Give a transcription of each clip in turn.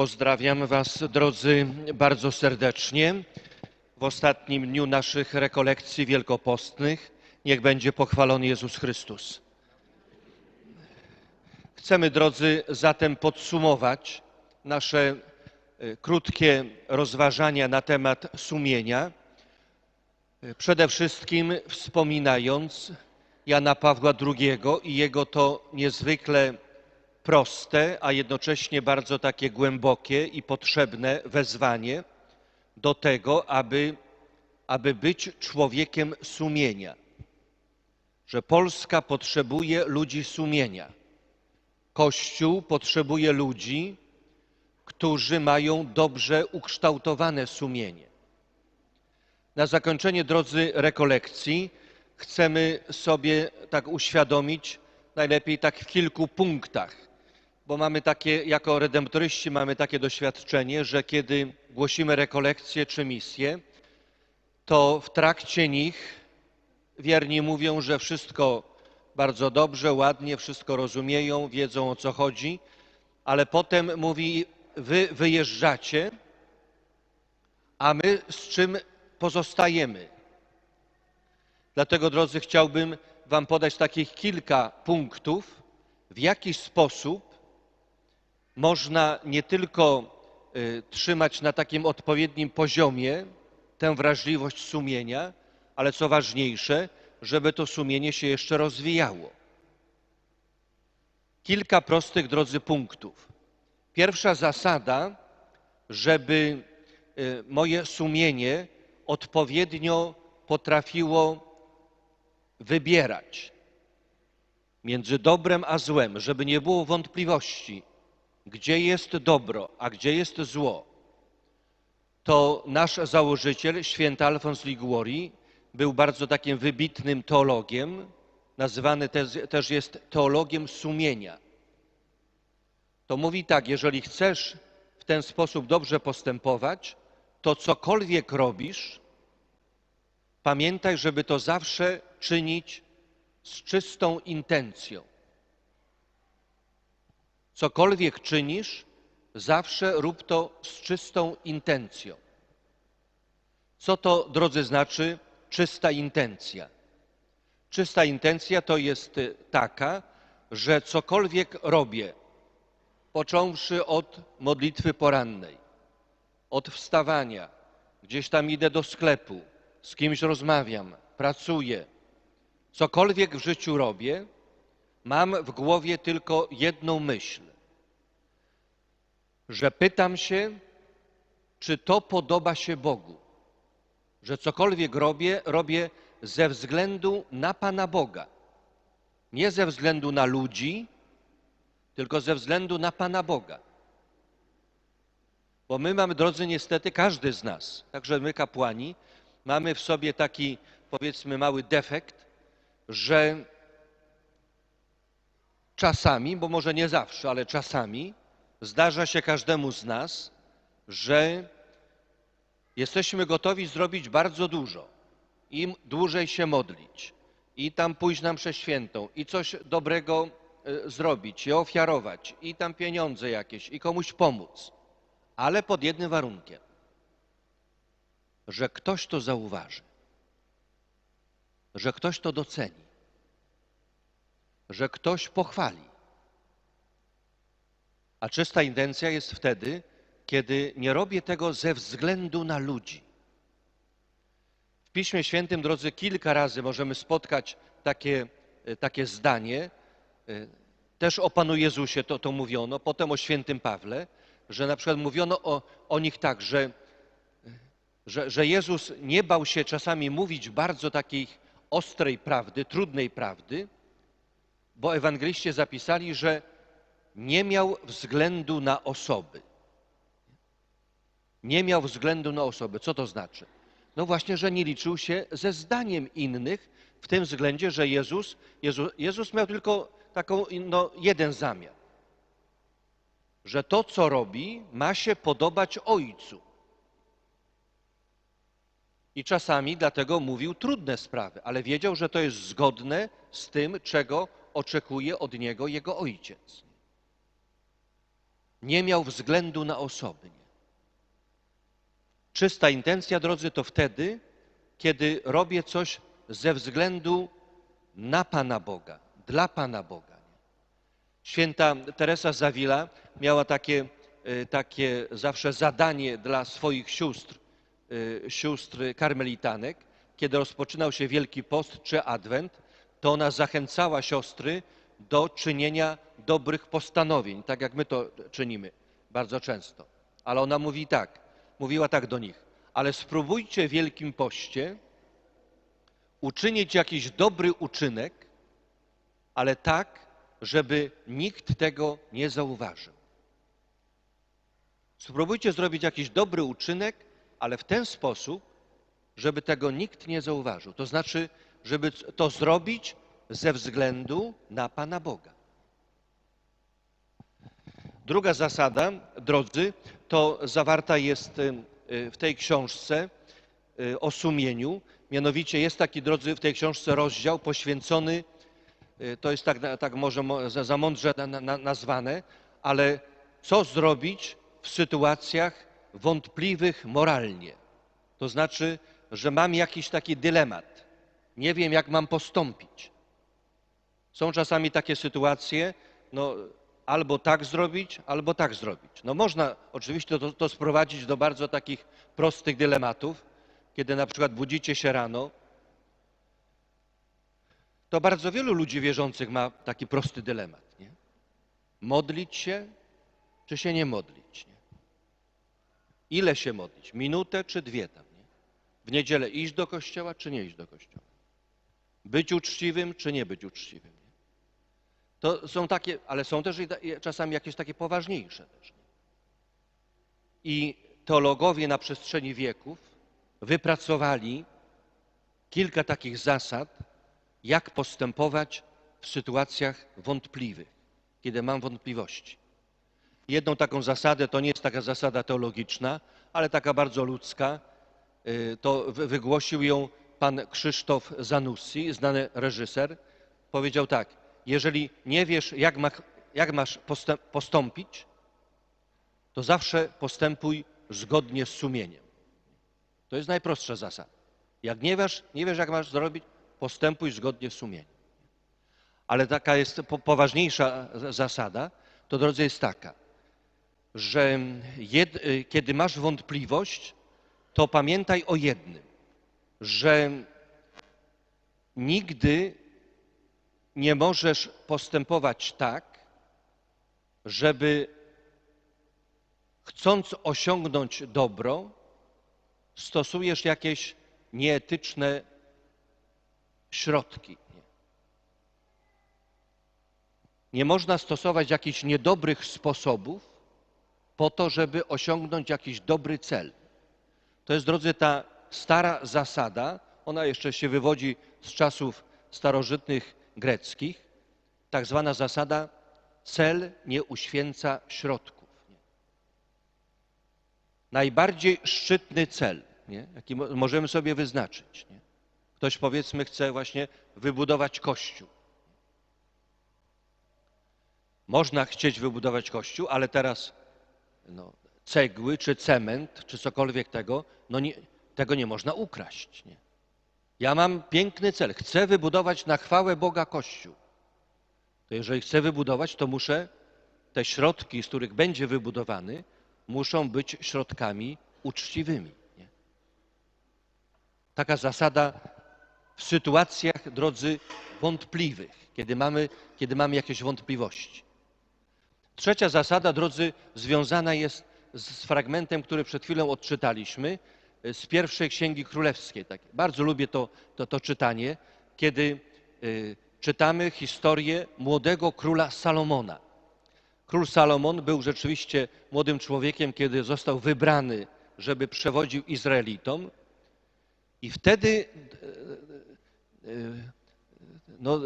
Pozdrawiam Was, drodzy, bardzo serdecznie. W ostatnim dniu naszych rekolekcji wielkopostnych niech będzie pochwalony Jezus Chrystus. Chcemy, drodzy, zatem podsumować nasze e, krótkie rozważania na temat sumienia. Przede wszystkim wspominając Jana Pawła II i jego to niezwykle proste, a jednocześnie bardzo takie głębokie i potrzebne wezwanie do tego, aby, aby być człowiekiem sumienia. Że Polska potrzebuje ludzi sumienia. Kościół potrzebuje ludzi, którzy mają dobrze ukształtowane sumienie. Na zakończenie, drodzy, rekolekcji chcemy sobie tak uświadomić, najlepiej tak w kilku punktach, bo mamy takie, jako redemptoryści mamy takie doświadczenie, że kiedy głosimy rekolekcje czy misje, to w trakcie nich wierni mówią, że wszystko bardzo dobrze, ładnie, wszystko rozumieją, wiedzą o co chodzi, ale potem mówi, wy wyjeżdżacie, a my z czym pozostajemy? Dlatego, drodzy, chciałbym Wam podać takich kilka punktów, w jaki sposób można nie tylko y, trzymać na takim odpowiednim poziomie tę wrażliwość sumienia, ale co ważniejsze, żeby to sumienie się jeszcze rozwijało. Kilka prostych, drodzy, punktów. Pierwsza zasada, żeby y, moje sumienie odpowiednio potrafiło wybierać między dobrem a złem, żeby nie było wątpliwości, gdzie jest dobro, a gdzie jest zło, to nasz założyciel, święty Alfons Liguori, był bardzo takim wybitnym teologiem, nazywany też, też jest teologiem sumienia. To mówi tak, jeżeli chcesz w ten sposób dobrze postępować, to cokolwiek robisz, pamiętaj, żeby to zawsze czynić z czystą intencją. Cokolwiek czynisz, zawsze rób to z czystą intencją. Co to, drodzy, znaczy czysta intencja? Czysta intencja to jest y, taka, że cokolwiek robię, począwszy od modlitwy porannej, od wstawania, gdzieś tam idę do sklepu, z kimś rozmawiam, pracuję, cokolwiek w życiu robię, mam w głowie tylko jedną myśl, że pytam się, czy to podoba się Bogu, że cokolwiek robię, robię ze względu na Pana Boga, nie ze względu na ludzi, tylko ze względu na Pana Boga. Bo my mamy, drodzy, niestety każdy z nas, także my kapłani, mamy w sobie taki, powiedzmy, mały defekt, że czasami, bo może nie zawsze, ale czasami zdarza się każdemu z nas, że jesteśmy gotowi zrobić bardzo dużo, im dłużej się modlić, i tam pójść na mszę świętą, i coś dobrego e, zrobić, i ofiarować, i tam pieniądze jakieś, i komuś pomóc, ale pod jednym warunkiem, że ktoś to zauważy, że ktoś to doceni, że ktoś pochwali. A czysta intencja jest wtedy, kiedy nie robię tego ze względu na ludzi. W Piśmie Świętym, drodzy, kilka razy możemy spotkać takie, e, takie zdanie. E, Też o Panu Jezusie to, to mówiono, potem o świętym Pawle, że na przykład mówiono o, o nich tak, że, że, że Jezus nie bał się czasami mówić bardzo takiej ostrej prawdy, trudnej prawdy, bo ewangeliście zapisali, że nie miał względu na osoby. Nie miał względu na osoby. Co to znaczy? No właśnie, że nie liczył się ze zdaniem innych w tym względzie, że Jezus, Jezus, Jezus miał tylko taką, no, jeden zamiar. Że to, co robi, ma się podobać Ojcu. I czasami dlatego mówił trudne sprawy, ale wiedział, że to jest zgodne z tym, czego oczekuje od niego jego ojciec. nie miał względu na osoby. Czysta intencja, drodzy, to wtedy, kiedy robię coś ze względu na Pana Boga, dla Pana Boga. Święta Teresa Zawila miała takie, y, takie zawsze zadanie dla swoich sióstr, y, sióstr karmelitanek, kiedy rozpoczynał się Wielki Post czy Adwent, to ona zachęcała siostry do czynienia dobrych postanowień, tak jak my to czynimy bardzo często. Ale ona mówi tak, mówiła tak do nich, ale spróbujcie w Wielkim Poście uczynić jakiś dobry uczynek, ale tak, żeby nikt tego nie zauważył. Spróbujcie zrobić jakiś dobry uczynek, ale w ten sposób, żeby tego nikt nie zauważył. To znaczy, żeby to zrobić ze względu na Pana Boga. Druga zasada, drodzy, to zawarta jest y, w tej książce y, o sumieniu. Mianowicie jest taki, drodzy, w tej książce rozdział poświęcony, y, to jest tak, tak może za mądrze nazwane, ale co zrobić w sytuacjach wątpliwych moralnie. To znaczy, że mam jakiś taki dylemat. Nie wiem, jak mam postąpić. Są czasami takie sytuacje, no albo tak zrobić, albo tak zrobić. No można oczywiście to, to sprowadzić do bardzo takich prostych dylematów, kiedy na przykład budzicie się rano, to bardzo wielu ludzi wierzących ma taki prosty dylemat. Nie? Modlić się, czy się nie modlić? Nie? Ile się modlić? Minutę czy dwie tam? Nie? W niedzielę iść do kościoła, czy nie iść do kościoła? Być uczciwym, czy nie być uczciwym? To są takie, ale są też czasami jakieś takie poważniejsze też. I teologowie na przestrzeni wieków wypracowali kilka takich zasad, jak postępować w sytuacjach wątpliwych, kiedy mam wątpliwości. Jedną taką zasadę, to nie jest taka zasada teologiczna, ale taka bardzo ludzka, y, to wygłosił ją pan Krzysztof Zanussi, znany reżyser. Powiedział tak, jeżeli nie wiesz, jak, ma, jak masz postąpić, to zawsze postępuj zgodnie z sumieniem. To jest najprostsza zasada. Jak nie wiesz, nie wiesz, jak masz zrobić, postępuj zgodnie z sumieniem. Ale taka jest poważniejsza zasada, to drodzy jest taka, że jed, kiedy masz wątpliwość, to pamiętaj o jednym, że nigdy nie możesz postępować tak, żeby chcąc osiągnąć dobro, stosujesz jakieś nieetyczne środki. Nie można stosować jakichś niedobrych sposobów po to, żeby osiągnąć jakiś dobry cel. To jest, drodzy, ta stara zasada, ona jeszcze się wywodzi z czasów starożytnych greckich, tak zwana zasada cel nie uświęca środków. Najbardziej szczytny cel, nie? jaki możemy sobie wyznaczyć. Nie? Ktoś powiedzmy chce właśnie wybudować kościół. Można chcieć wybudować kościół, ale teraz no, cegły, czy cement, czy cokolwiek tego, no nie, tego nie można ukraść. Nie? Ja mam piękny cel, chcę wybudować na chwałę Boga Kościół. To jeżeli chcę wybudować, to muszę te środki, z których będzie wybudowany, muszą być środkami uczciwymi. Nie? Taka zasada w sytuacjach, drodzy, wątpliwych, kiedy mamy, kiedy mamy jakieś wątpliwości. Trzecia zasada, drodzy, związana jest z fragmentem, który przed chwilą odczytaliśmy z pierwszej Księgi Królewskiej. Tak, bardzo lubię to, to, to czytanie, kiedy y, czytamy historię młodego króla Salomona. Król Salomon był rzeczywiście młodym człowiekiem, kiedy został wybrany, żeby przewodził Izraelitom. I wtedy y, y, no,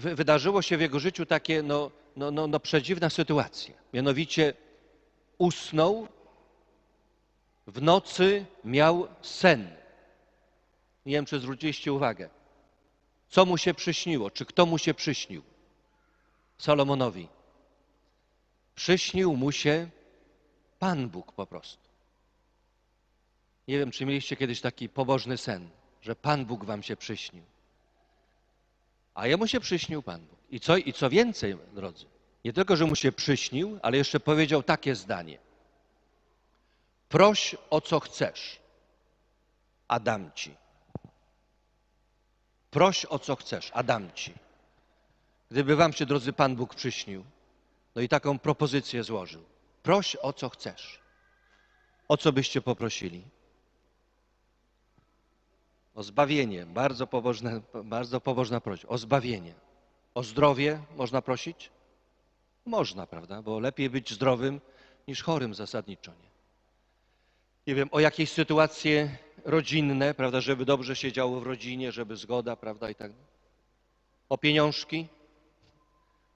wydarzyło się w jego życiu takie no, no, no, no przedziwna sytuacja. Mianowicie usnął w nocy miał sen. Nie wiem, czy zwróciliście uwagę. Co mu się przyśniło? Czy kto mu się przyśnił? Salomonowi. Przyśnił mu się Pan Bóg po prostu. Nie wiem, czy mieliście kiedyś taki pobożny sen, że Pan Bóg wam się przyśnił. A jemu się przyśnił Pan Bóg. I co, I co więcej, drodzy, nie tylko, że mu się przyśnił, ale jeszcze powiedział takie zdanie. Proś o co chcesz, a dam ci. Proś o co chcesz, a dam ci. Gdyby wam się, drodzy, Pan Bóg przyśnił, no i taką propozycję złożył. Proś o co chcesz. O co byście poprosili? O zbawienie. Bardzo pobożna, bardzo pobożna prośba. O zbawienie. O zdrowie można prosić? Można, prawda? Bo lepiej być zdrowym niż chorym zasadniczo. Nie, nie wiem, o jakieś sytuacje rodzinne, prawda, żeby dobrze się działo w rodzinie, żeby zgoda, prawda, i tak. O pieniążki?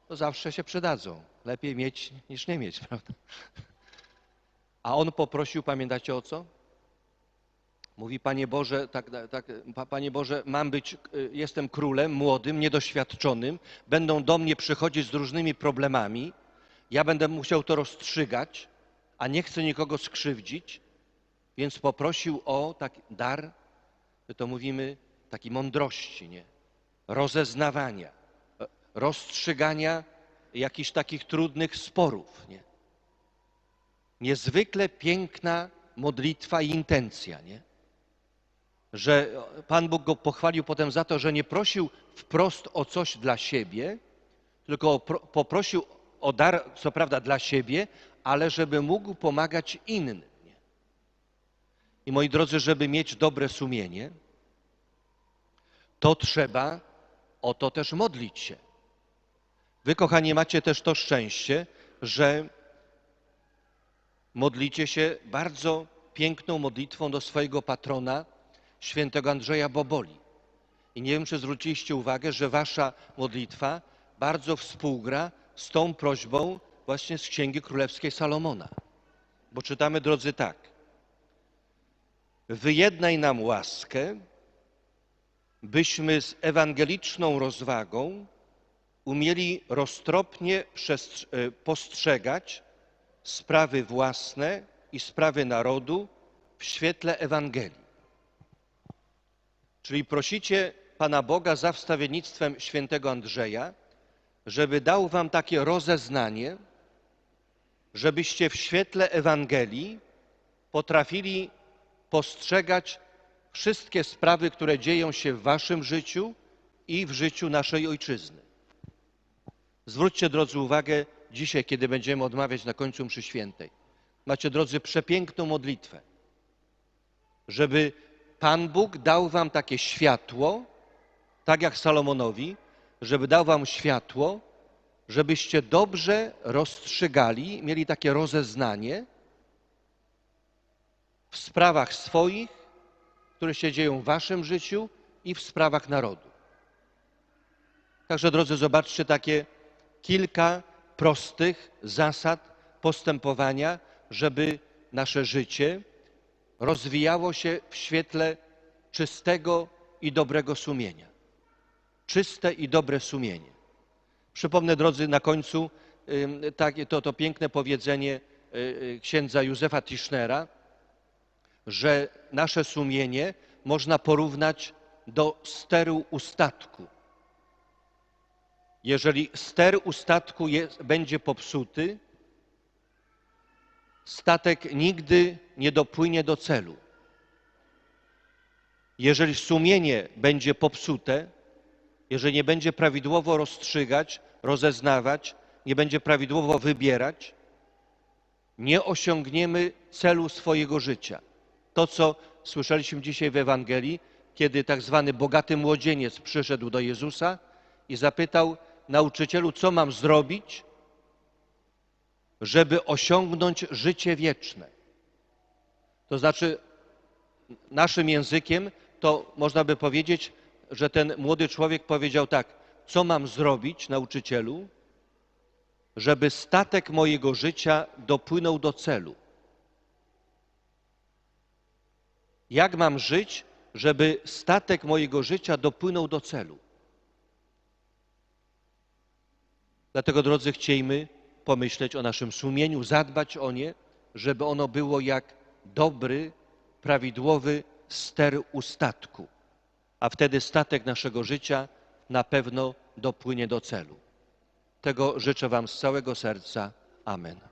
To zawsze się przydadzą. Lepiej mieć niż nie mieć, prawda? A on poprosił, pamiętacie o co? Mówi, Panie Boże, tak, tak, Pa- Panie Boże, mam być, y, jestem królem, młodym, niedoświadczonym, będą do mnie przychodzić z różnymi problemami, ja będę musiał to rozstrzygać, a nie chcę nikogo skrzywdzić, więc poprosił o taki dar, my to mówimy, takiej mądrości, nie? Rozeznawania, e, rozstrzygania jakichś takich trudnych sporów, nie? Niezwykle piękna modlitwa i intencja, nie? że Pan Bóg go pochwalił potem za to, że nie prosił wprost o coś dla siebie, tylko pro- poprosił o dar, co prawda dla siebie, ale żeby mógł pomagać innym. I moi drodzy, żeby mieć dobre sumienie, to trzeba o to też modlić się. Wy, kochani, macie też to szczęście, że modlicie się bardzo piękną modlitwą do swojego patrona, świętego Andrzeja Boboli. I nie wiem, czy zwróciliście uwagę, że wasza modlitwa bardzo współgra z tą prośbą właśnie z Księgi Królewskiej Salomona. Bo czytamy, drodzy, tak. Wyjednaj nam łaskę, byśmy z ewangeliczną rozwagą umieli roztropnie e, postrzegać sprawy własne i sprawy narodu w świetle Ewangelii. Czyli prosicie Pana Boga za wstawiennictwem świętego Andrzeja, żeby dał wam takie rozeznanie, żebyście w świetle Ewangelii potrafili postrzegać wszystkie sprawy, które dzieją się w waszym życiu i w życiu naszej ojczyzny. Zwróćcie, drodzy, uwagę dzisiaj, kiedy będziemy odmawiać na końcu mszy świętej. Macie, drodzy, przepiękną modlitwę, żeby Pan Bóg dał wam takie światło, tak jak Salomonowi, żeby dał wam światło, żebyście dobrze rozstrzygali, mieli takie rozeznanie w sprawach swoich, które się dzieją w waszym życiu i w sprawach narodu. Także, drodzy, zobaczcie takie kilka prostych zasad postępowania, żeby nasze życie rozwijało się w świetle czystego i dobrego sumienia. Czyste i dobre sumienie. Przypomnę, drodzy, na końcu to, to piękne powiedzenie y, y, księdza Józefa Tischnera, że nasze sumienie można porównać do steru u statku. Jeżeli ster u statku jest, będzie popsuty, statek nigdy nie dopłynie do celu. Jeżeli sumienie będzie popsute, jeżeli nie będzie prawidłowo rozstrzygać, rozeznawać, nie będzie prawidłowo wybierać, nie osiągniemy celu swojego życia. To, co słyszeliśmy dzisiaj w Ewangelii, kiedy tak zwany bogaty młodzieniec przyszedł do Jezusa i zapytał nauczycielu, co mam zrobić, żeby osiągnąć życie wieczne. To znaczy, naszym językiem to można by powiedzieć, że ten młody człowiek powiedział tak: Co mam zrobić, nauczycielu, żeby statek mojego życia dopłynął do celu? Jak mam żyć, żeby statek mojego życia dopłynął do celu? Dlatego, drodzy, chciejmy pomyśleć o naszym sumieniu, zadbać o nie, żeby ono było jak dobry, prawidłowy ster u statku, a wtedy statek naszego życia na pewno dopłynie do celu. Tego życzę Wam z całego serca. Amen.